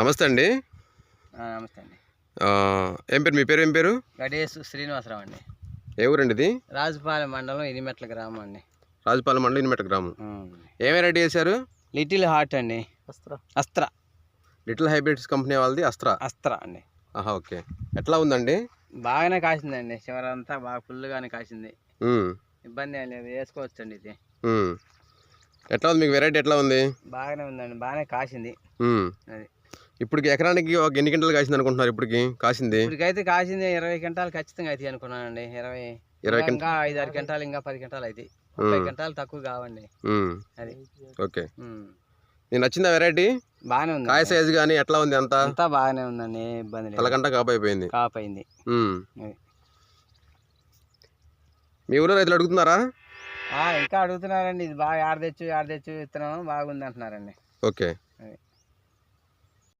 నమస్తే అండి. ఆ, నమస్తే అండి. ఆ, ఏం పేరు? మీ పేరు ఏం పేరు? గడేసు శ్రీనివాసరావు అండి. ఏ ఊరండి ఇది? రాజుపాలెం మండలం ఇనిమెట్ల గ్రామం అండి. రాజుపాలెం మండలం ఇనిమెట గ్రామం. ఏ వెరైటీ వేశారు లిటిల్ హార్ట్ అండి. అస్త్ర. అస్త్ర. లిటిల్ హైబ్రిడ్స్ కంపెనీ వాళ్ళది అస్త్రా. అస్త్ర అండి. ఆహా ఓకే. ఎట్లా ఉందండి? బాగానే కాసిందండి. చివరంతా బాగా ఫుల్గానే కాసింది. ఇబ్బంది ఏం లేదు. వేసుకోవచ్చండి ఇది. ఉమ్. ఎట్లా ఉంది? మీకు వెరైటీ ఎట్లా ఉంది? బాగానే ఉందండి. బాగానే కాసింది. అది. ఇప్పటికి ఎకరానికి ఒక ఎన్ని గంటలు కాసింది అనుకుంటున్నారు ఇప్పటికి? కాసింది? ఇప్పటికైతే కాసింది ఇరవై గంటలు ఖచ్చితంగా అవుతాయి అనుకున్నానండి. ఇరవై ఇరవై ఇంకా ఐదు ఆరు గంటలు ఇంకా పది గంటలు ముప్పై గంటలు తక్కువ కావండి. అది. ఓకే. ఉమ్. నీకు నచ్చిందా వెరైటీ బాగానే ఉంది కాయ సైజు కానీ ఎట్లా ఉంది అంతా? అంతా బాగానే ఉందండి ఇబ్బంది తలకంట కాపు అయిపోయింది కాపైంది. మీ ఊళ్ళో రైతులు అడుగుతున్నారా? ఆ, ఇంకా అడుగుతున్నారండి. ఇది బాగా ఆడ తెచ్చు ఆడ తెచ్చు విత్తనం బాగుంది అంటున్నారండి. ఓకే.